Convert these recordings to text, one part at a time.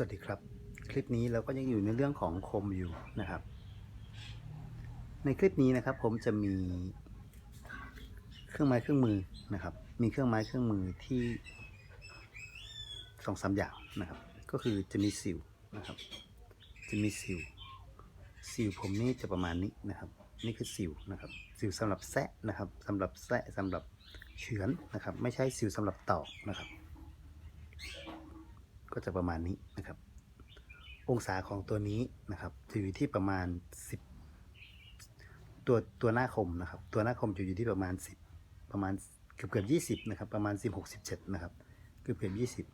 สวัสดีครับ คลิปนี้เราก็ยังอยู่ในเรื่องของคมอยู่นะครับ ในคลิปนี้นะครับ ผมจะมีเครื่องไม้เครื่องมือนะครับ มีเครื่องไม้เครื่องมือที่สองสามอย่างนะครับ ก็คือจะมีสิวนะครับ จะมีสิวสิวผมนี่จะประมาณนี้นะครับ นี่คือสิวนะครับ สิวสำหรับแซะนะครับสำหรับแซะสำหรับเฉือนนะครับ ไม่ใช่สิวสำหรับตอกนะครับ ก็จะประมาณนี้นะครับ องศาของตัวนี้นะครับ จะอยู่ที่ประมาณ 10 ตัวตัวหน้าคมนะครับ ตัวหน้าคมจะอยู่ที่ประมาณ 10 ประมาณเกือบเกือบยี่สิบนะครับ ประมาณ16 17นะครับ เกือบเกือบยี่สิบ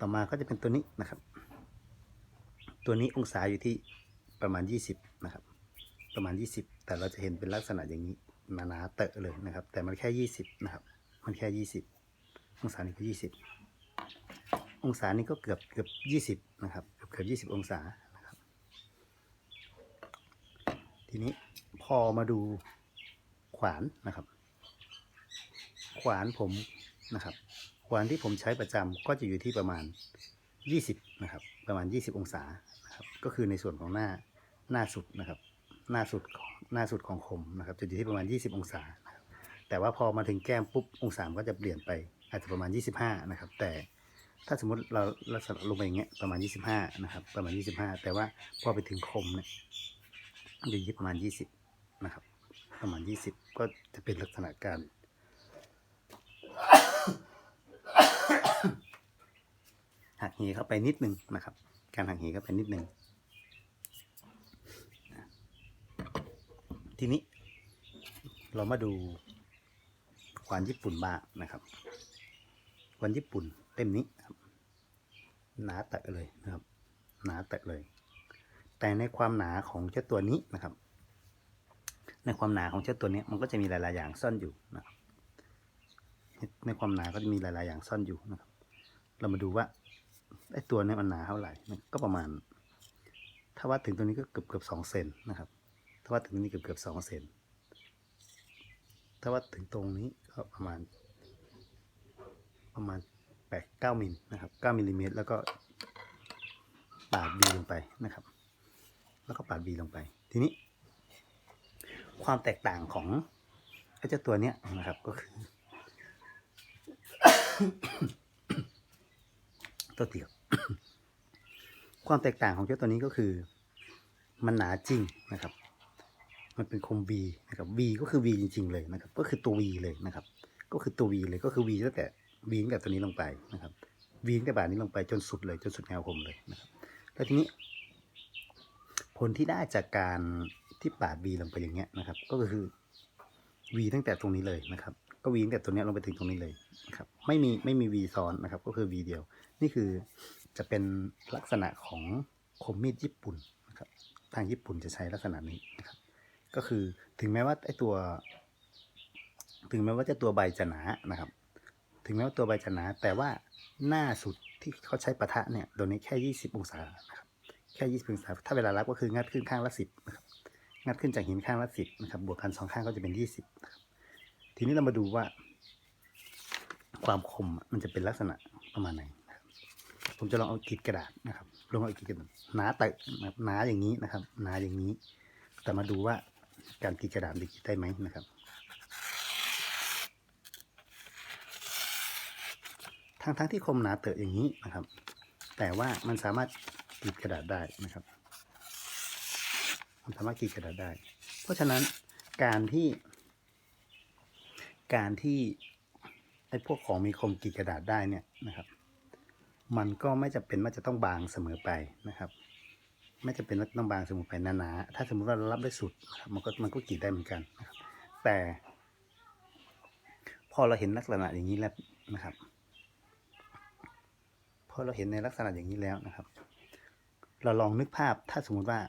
ต่อมาก็จะเป็นตัวนี้นะครับ ตัวนี้องศาอยู่ที่ประมาณ20นะครับ ประมาณ20แต่เราจะเห็นเป็นลักษณะอย่างนี้หนาๆเตอะเลยนะครับ แต่มันแค่20นะครับ มันแค่20องศานี่ก็20 องศานี่ก็เกือบเกือบยี่สิบนะครับเกือบเกือบยี่สิบองศานะครับ ทีนี้พอมาดูขวานนะครับ ขวานผมนะครับ ขวานที่ผมใช้ประจำก็จะอยู่ที่ประมาณยี่สิบนะครับ ประมาณยี่สิบองศานะครับ ก็คือในส่วนของหน้าหน้าสุดนะครับ หน้าสุดของหน้าสุดของคมนะครับจะอยู่ที่ประมาณยี่สิบองศานะแต่ว่าพอมาถึงแก้มปุ๊บองศามันก็จะเปลี่ยนไปอาจจะประมาณยี่สิบห้านะครับ แต่ ถ้าสมมติเราลักษณะลงไปอย่างเงี้ยประมาณ 25 นะครับ ประมาณ 25 แต่ว่าพอไปถึงคมเนี่ยอยู่ที่ประมาณ 20 นะครับ ประมาณ 20 ก็จะเป็นลักษณะการ หักเหเข้าไปนิดนึงนะครับ การหักเหเข้าไปนิดนึงทีนี้ เรามาดูขวานญี่ปุ่นบ้างนะครับขวานญี่ปุ่น เล่มนี้ครับ หนาแตะเลยนะครับ หนาแตะเลย แต่ในความหนาของเจ้าตัวนี้นะครับ ในความหนาของเจ้าตัวนี้มันก็จะมีหลาย ๆ อย่างซ่อนอยู่นะครับในความหนาก็จะมีหลาย ๆ อย่างซ่อนอยู่นะครับ เรามาดูว่าไอ้ตัวนี้มันหนาเท่าไหร่ก็ประมาณ ถ้าวัดถึงตัวนี้ก็เกือบเกือบสองเซนนะครับ ถ้าวัดถึงตรงนี้เกือบเกือบสองเซนถ้าวัดถึงตรงนี้ก็ประมาณ ประมาณ ปดเก้ามิลนะครับเก้ามิลลิเมตรแล้วก็ปาดบีลงไปนะครับ แล้วก็ปาดบีลงไป ทีนี้ ความแตกต่างของไอ้เจ้าตัวเนี้ยนะครับก็คือ ตัวเตียวความแตกต่างของเจ้าตัวนี้ก็คือ มันหนาจริงนะครับ มันเป็นคม V นะครับ V ก็คือ V จริง ๆ เลยนะครับ ก็คือตัว V เลยนะครับ ก็คือตัว V เลยก็คือ V ตั้งแต่ V ตั้งแต่ตัวนี้ลงไปนะครับ V ตั้งแต่บาทนี้ลงไปจนสุดเลยจนสุดแนวคมเลยนะครับแล้วทีนี้ ผลที่ได้จากการที่ปาด V ลงไปอย่างเงี้ยนะครับ ก็คือ V ตั้งแต่ตรงนี้เลยนะครับ ก็ V ตั้งแต่ตัวนี้ลงไปถึงตรงนี้เลยนะครับ ไม่มีไม่มี V ซ้อนนะครับ ก็คือ V เดียว นี่คือจะเป็นลักษณะของคมมีดญี่ปุ่นนะครับ ทางญี่ปุ่นจะใช้ลักษณะนี้นะครับ ก็คือถึงแม้ว่าไอ้ตัว ถึงแม้ว่าจะตัวใบจะหนานะครับ ถึงแม้ว่าตัวใบจะหนา แต่ว่าหน้าสุดที่เขาใช้ปะทะเนี่ยตัวนี้แค่ 20 องศานะครับแค่20องศาถ้าเวลารับก็คืองัดขึ้นข้างละ 10นะครับงัดขึ้นจากหินข้างละ 10นะครับบวกกันสองข้างก็จะเป็น 20นะครับทีนี้เรามาดูว่า ความคมมันจะเป็นลักษณะประมาณไหนผมจะลองเอากรีดกระดาษนะครับลองเอากรีดกระดาษหนาแต่นะหนาอย่างนี้นะครับ หนาอย่างนี้ แต่มาดูว่าการกรีดกระดาษจะกรีดได้ไหมนะครับ ทั้งทั้งที่คมหนาเตอะอย่างนี้นะครับ แต่ว่ามันสามารถกรีดกระดาษได้นะครับมันสามารถกรีดกระดาษได้ เพราะฉะนั้นการที่ การที่ไอ้พวกของมีคมกรีดกระดาษได้เนี่ยนะครับ มันก็ไม่จำเป็นว่าจะต้องบางเสมอไปนะครับ ไม่จำเป็นว่าต้องบางเสมอไปหนาๆถ้าสมมติว่าเรารับได้สุดมันก็มันก็กรีดได้เหมือนกันนะครับ แต่พอเราเห็นลักษณะอย่างนี้แล้วนะครับ พอเราเห็นในลักษณะอย่างนี้แล้วนะครับ เราลองนึกภาพถ้าสมมุติว่า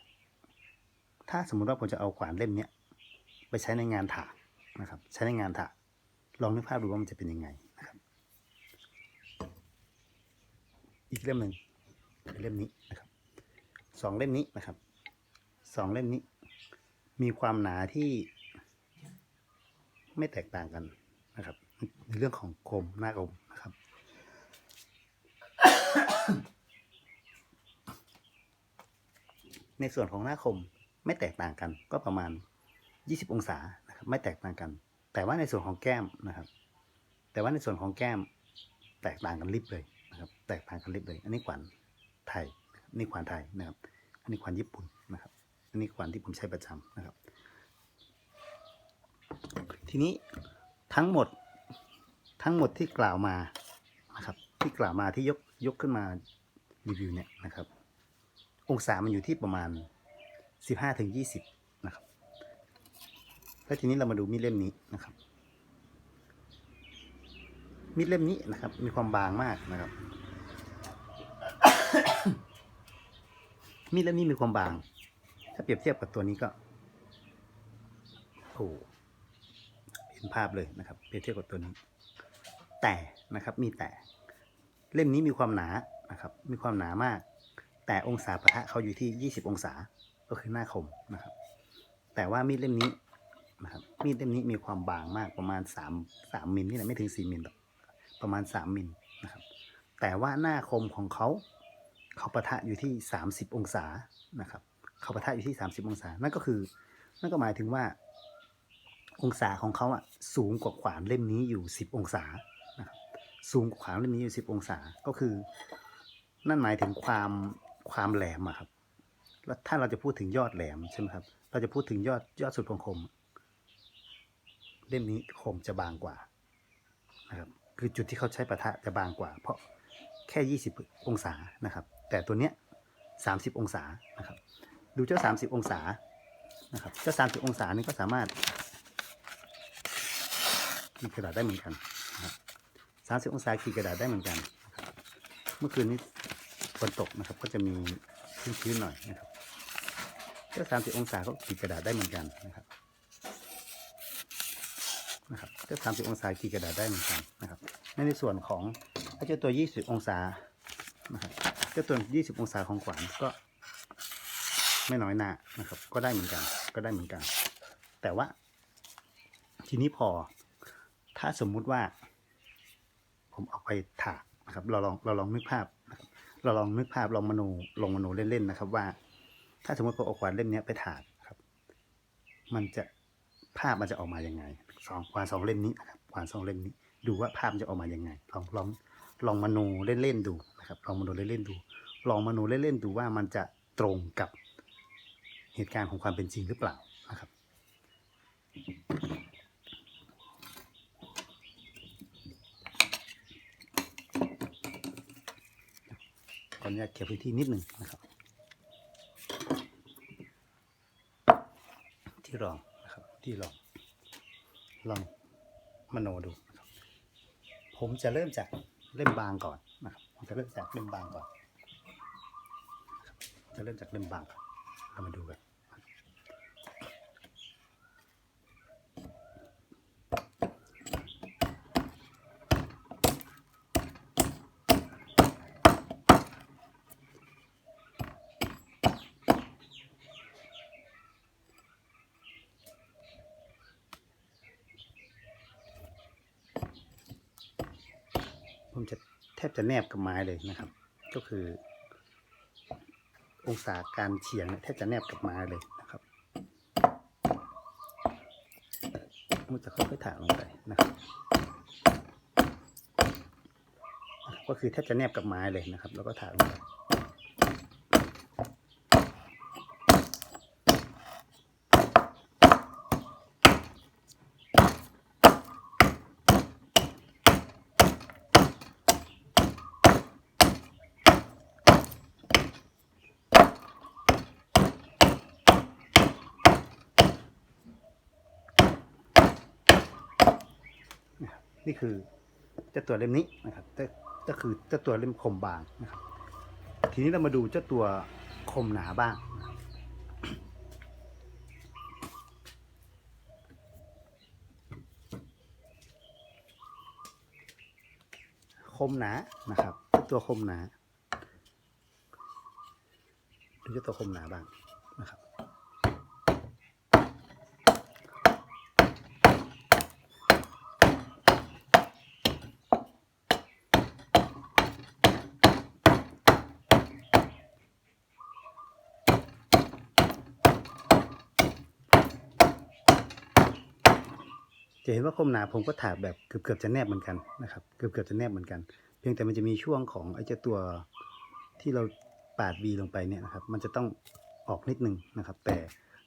ถ้าสมมุติว่าผมจะเอาขวานเล่มเนี้ยไปใช้ในงานถากนะครับ ใช้ในงานถากลองนึกภาพดูว่ามันจะเป็นยังไงนะครับ อีกเล่มหนึ่งเล่มนี้นะครับสองเล่มนี้นะครับสองเล่มนี้ มีความหนาที่ไม่แตกต่างกันนะครับ ในเรื่องของคมหน้าคมนะครับ ในส่วนของหน้าคมไม่แตกต่างกัน ก็ประมาณ 20 องศานะครับไม่แตกต่างกัน แต่ว่าในส่วนของแก้มนะครับ แต่ว่าในส่วนของแก้มแตกต่างกันลิบเลยนะครับ แตกต่างกันลิบเลย อันนี้ขวานไทยนี่ขวานไทยนะครับ อันนี้ขวานญี่ปุ่นนะครับ อันนี้ขวานที่ผมใช้ประจำนะครับ ทีนี้ทั้งหมดทั้งหมดที่กล่าวมานะครับ ที่กล่าวมาที่ยก ยกขึ้นมารีวิวเนี่ยนะครับ องศามันอยู่ที่ประมาณ 15ถึง20 นะครับ แล้วทีนี้เรามาดูมีดเล่มนี้นะครับ มีดเล่มนี้นะครับ มีความบางมากนะครับ มีดเล่มนี้มีความบาง ถ้าเปรียบเทียบกับตัวนี้ก็โอ้เห็นภาพเลยนะครับ เปรียบเทียบกับตัวนี้ แต่นะครับ มีแต่ เล่มนี้มีความหนานะครับ มีความหนามาก แต่องศาปะทะเขาอยู่ที่ 20 องศา ก็คือหน้าคมนะครับ แต่ว่ามีดเล่มนี้นะครับ มีดเล่มนี้มีความบางมากประมาณ 3 3มิลนี่แหละไม่ถึง 4มิลหรอกประมาณ 3 มิลนะครับ แต่ว่าหน้าคมของเขาเขาปะทะอยู่ที่ 30 องศานะครับ เขาปะทะอยู่ที่ 30 องศา นั่นก็คือ นั่นก็หมายถึงว่า องศาของเขาอะสูงกว่าขวานเล่มนี้อยู่ 10 องศา สูงขวานเล่มนี้อยู่10องศา ก็คือ นั่นหมายถึงความความแหลมอะครับ แล้วถ้าเราจะพูดถึงยอดแหลมใช่ไหมครับ เราจะพูดถึงยอดยอดสุดของคม เล่มนี้คมจะบางกว่านะครับ คือจุดที่เขาใช้ปะทะจะบางกว่า เพราะแค่ 20 องศานะครับ แต่ตัวเนี้ย 30 องศานะครับ ดูเจ้า 30 องศานะครับ เจ้า 30 องศานี่ก็สามารถขีกระดาษได้เหมือนกัน 30 องศาขีดกระดาษได้เหมือนกันนะครับเมื่อคืนนี้ฝนตกนะครับ ก็จะมีชื้นๆหน่อยนะครับเจ้า30 องศาก็ขีดกระดาษได้เหมือนกันนะครับนะครับเจ้า30 องศาขีดกระดาษได้เหมือนกันนะครับในส่วนของไอ้เจ้าตัว 20 องศานะครับเจ้าตัว 20 องศาของขวานก็ไม่น้อยหน้านะครับ ก็ได้เหมือนกัน ก็ได้เหมือนกัน แต่ว่าทีนี้พอ ถ้าสมมุติว่า ผมเอาไปถากนะครับเราลองเราลองนึกภาพนะครับเราลองนึกภาพลองมโนลองมโนเล่นๆนะครับ ว่า ถ้าสมมติผมเอาขวานเล่มนี้ไปถากครับ มันจะภาพมันจะออกมายังไงสองขวานสองเล่มนี้นะครับขวานสองเล่มนี้ ดูว่าภาพมันจะออกมายังไง ลองลองลองมโนเล่นๆดูนะครับ ลองมโนเล่นๆดู ลองมโนเล่นๆดูว่ามันจะตรงกับเหตุการณ์ของความเป็นจริงหรือเปล่านะครับ ขออนุญาตเก็บพื้นที่นิดหนึ่งนะครับ ที่รองนะครับ ที่รองลองมโนดูนะครับ ผมจะเริ่มจากเล่มบางก่อนนะครับผมจะเริ่มจากเล่มบางก่อน จะเริ่มจากเล่มบางก่อนเรามาดูกัน ผมจะแทบจะแนบกับไม้เลยนะครับ ก็คือ องศาการเฉียงแทบจะแนบกับไม้เลยนะครับมันจะค่อยๆถากลงไปนะครับนะครับก็คือแทบจะแนบกับไม้เลยนะครับ แล้วก็ถากลงไป นี่คือเจ้าตัวเล่มนี้นะครับก็คือเจ้าตัวเล่มคมบางนะครับ ทีนี้เรามาดูเจ้าตัวคมหนาบ้างครับคมหนานะครับเจ้าตัวคมหนาดูเจ้าตัวคมหนาบ้าง จะเห็นว่าคมหนาผมก็ถากแบบเกือบเกือบๆจะแนบเหมือนกันนะครับเกือบเกือบๆจะแนบเหมือนกัน เพียงแต่มันจะมีช่วงของไอ้เจ้าตัวที่เราปาดบีลงไปเนี่ยนะครับมันจะต้องออกนิดนึงนะครับ แต่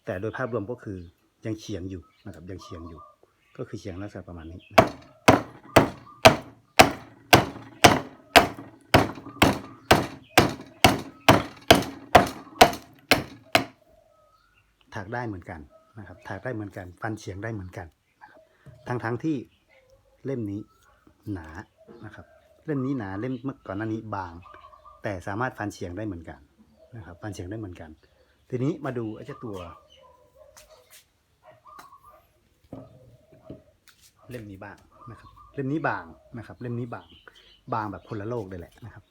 แต่โดยภาพรวมก็คือยังเฉียงอยู่นะครับยังเฉียงอยู่ ก็คือเฉียงลักษณะประมาณนี้นะถากได้เหมือนกันนะครับถากได้เหมือนกัน ฟันเฉียงได้เหมือนกัน ทั้งทั้งที่เล่มนี้หนานะครับ เล่มนี้หนาเล่มเมื่อก่อนหน้านี้บาง แต่สามารถฟันเฉียงได้เหมือนกันนะครับฟันเฉียงได้เหมือนกัน ทีนี้มาดูไอ้เจ้าตัว เล่มนี้บางนะครับ เล่มนี้บางนะครับ เล่มนี้บางบางแบบคนละโลกเลยแหละนะครับ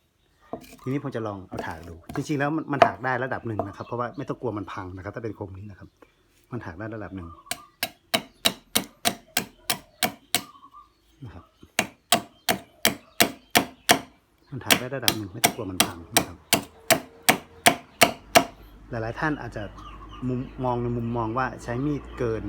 ทีนี้ผมจะลองเอาถากดู จริงๆแล้วมันมันถากได้ระดับหนึ่งนะครับ เพราะว่าไม่ต้องกลัวมันพังนะครับ ถ้าเป็นคมนี้นะครับ มันถากได้ระดับหนึ่ง นะครับมันถ่ากได้ระดับหนึ่งไม่ต้องกลัวมันพังนะครับ หลายๆท่านอาจจะมุมมองในมุมมองว่าใช้มีดเกิน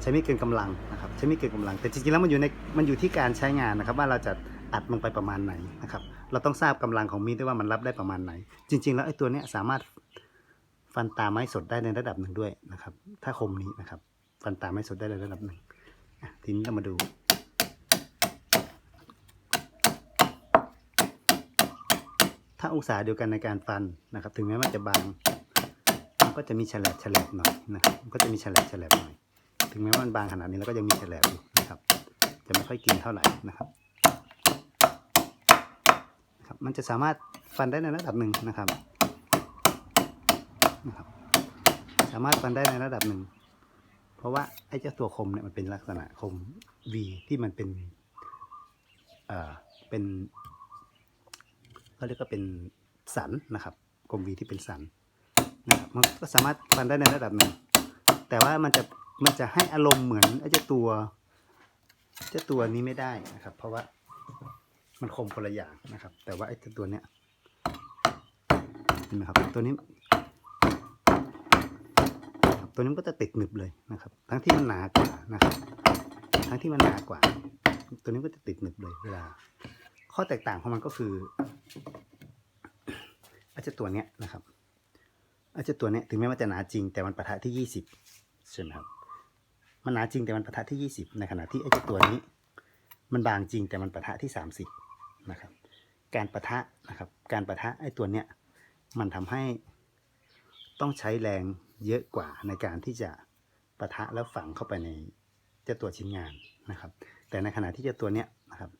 ใช้มีดเกินกำลังนะครับ ใช้มีดเกินกำลัง แต่จริงๆแล้วมันอยู่ในมันอยู่ที่การใช้งานนะครับ ว่าเราจะอัดลงไปประมาณไหนนะครับ เราต้องทราบกำลังของมีดด้วยว่ามันรับได้ประมาณไหน จริง ๆ แล้วไอ้ตัวเนี้ยสามารถฟันตาไม้สดได้ในระดับหนึ่งด้วยนะครับ ถ้าคมนี้นะครับ ฟันตาไม้สดได้ในระดับหนึ่งทีนี้เรามาดู ถ้าองศาเดียวกันในการฟันนะครับ ถึงแม้มันจะบางมันก็จะมีแฉลบแฉลบหน่อยนะครับมันก็จะมีแฉลบแฉลบหน่อย ถึงแม้ว่ามันบางขนาดนี้แล้วก็ยังมีแฉลบอยู่นะครับ จะไม่ค่อยกินเท่าไหร่นะครับครับมันจะสามารถฟันได้ในระดับหนึ่งนะครับนะครับ สามารถฟันได้ในระดับหนึ่งเพราะว่าไอ้เจ้าตัวคมเนี่ยมันเป็นลักษณะคม V ที่มันเป็นเอ่อเป็น เขาเรียกว่าเป็นสันนะครับ กลม V ที่เป็นสันนะครับมันก็สามารถฟันได้ในระดับหนึ่งแต่ว่ามันจะมันจะให้อารมณ์เหมือนไอ้เจ้าตัวเจ้าตัวนี้ไม่ได้นะครับ เพราะว่ามันคมคนละอย่างนะครับ แต่ว่าไอ้เจ้าตัวเนี้ยเห็นไหมครับตัวนี้ตัวนี้มันก็จะติดหนึบเลยนะครับ ทั้งที่มันหนากว่านะครับ ทั้งที่มันหนากว่า ตัวนี้ก็จะติดหนึบเลยเวลา ข้อแตกต่างของมันก็คือไอ้เจ้าตัวเนี้ยนะครับไอ้เจ้าตัวเนี้ยถึงแม้ว่าจะหนาจริงแต่มันปะทะที่ยี่สิบใช่ไหมครับมันหนาจริงแต่มันปะทะที่ยี่สิบในขณะที่ไอ้เจ้าตัวนี้ มันบางจริงแต่มันปะทะที่สามสิบนะครับ การปะทะนะครับ การปะทะไอ้ตัวเนี้ยมันทำให้ต้องใช้แรงเยอะกว่าในการที่จะปะทะแล้วฝังเข้าไปในเจ้าตัวชิ้นงานนะครับ แต่ในขณะที่เจ้าตัวเนี้ยนะครับ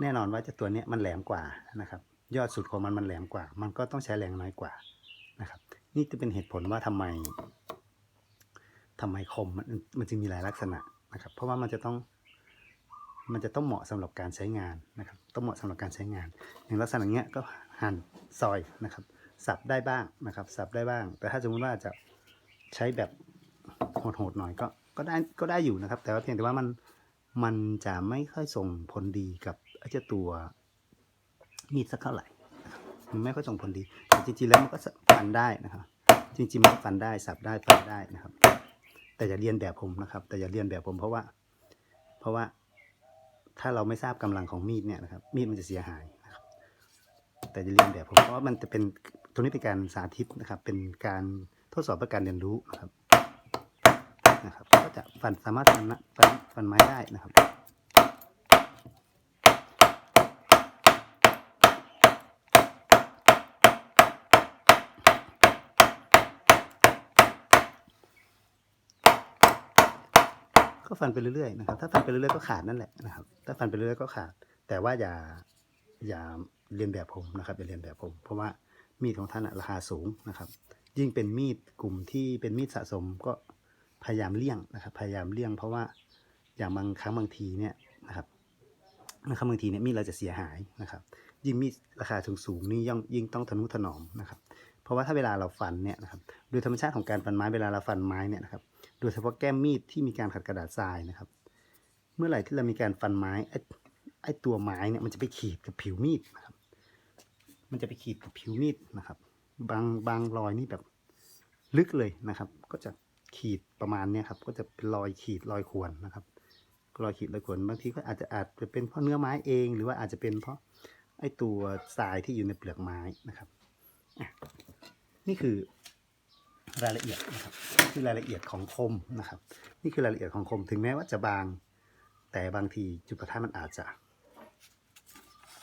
แน่นอนว่าจ้าตัวนี้มันแหลมกว่านะครับ ยอดสุดของมันมันแหลมกว่า มันก็ต้องใช้แรงน้อยกว่านะครับ นี่จะเป็นเหตุผลว่าทำไมทำไมคมมันมันจึงมีหลายลักษณะนะครับ เพราะว่ามันจะต้อง มันจะต้องเหมาะสำหรับการใช้งานนะครับ ต้องเหมาะสำหรับการใช้งาน อย่างลักษณะเนี้ยก็หั่นซอยนะครับ สับได้บ้างนะครับ สับได้บ้าง แต่ถ้าสมมติว่าจะใช้แบบโหดๆหน่อยก็ก็ได้ก็ได้อยู่นะครับ แต่ว่าเพียงแต่ว่ามันมันจะไม่ค่อยส่งผลดีกับ เจ้าตัวมีดสักเท่าไหร่มันไม่ค่อยส่งผลดีแต่จริงๆแล้วมันก็ฟันได้นะครับ จริงๆมันฟันได้สับได้ฟันได้นะครับ แต่อย่าเรียนแบบผมนะครับ แต่อย่าเรียนแบบผมเพราะว่า เพราะว่าถ้าเราไม่ทราบกำลังของมีดเนี่ยนะครับ มีดมันจะเสียหายนะครับ แต่จะเรียนแบบผมเพราะว่ามันจะเป็นตรงนี้เป็นการสาธิตนะครับ เป็นการทดสอบเพื่อการเรียนรู้นะครับนะครับ ก็จะฟันสามารถฟันนะฟันฟันไม้ได้นะครับ ก็ฟันไปเรื่อยๆนะครับ ถ้าฟันไปเรื่อยๆก็ขาดนั่นแหละนะครับ ถ้าฟันไปเรื่อยๆก็ขาด แต่ว่าอย่าอย่าเรียนแบบผมนะครับอย่าเรียนแบบผม เพราะว่ามีดของท่านราคาสูงนะครับ ยิ่งเป็นมีดกลุ่มที่เป็นมีดสะสมก็พยายามเลี่ยงนะครับ พยายามเลี่ยง เพราะว่าอย่างบางครั้งบางทีเนี่ยนะครับบางครั้งบางทีเนี่ยมีดเราจะเสียหายนะครับ ยิ่งมีดราคาสูงสูงๆนี่ยิ่งยิ่งต้องทนุถนอมนะครับ เพราะว่าถ้าเวลาเราฟันเนี่ยนะครับโดยธรรมชาติของการฟันไม้เวลาเราฟันไม้เนี่ยนะครับ โดยเฉพาะแก้มมีดที่มีการขัดกระดาษทรายนะครับ เมื่อไหร่ที่เรามีการฟันไม้ไอ้ไอตัวไม้เนี่ยมันจะไปขีดกับผิวมีดนะครับ มันจะไปขีดกับผิวมีดนะครับ บางบางรอยนี่แบบลึกเลยนะครับ ก็จะขีดประมาณเนี้ยครับ ก็จะเป็นรอยขีดรอยข่วนนะครับรอยขีดรอยข่วนบางทีก็อาจจะอาจจะเป็นเพราะเนื้อไม้เอง หรือว่าอาจจะเป็นเพราะไอตัวทรายที่อยู่ในเปลือกไม้นะครับนี่คือ รายละเอียดนะครับคือรายละเอียดของคมนะครับ นี่คือรายละเอียดของคมถึงแม้ว่าจะบาง แต่บางทีจุดประทัดมันอาจจะ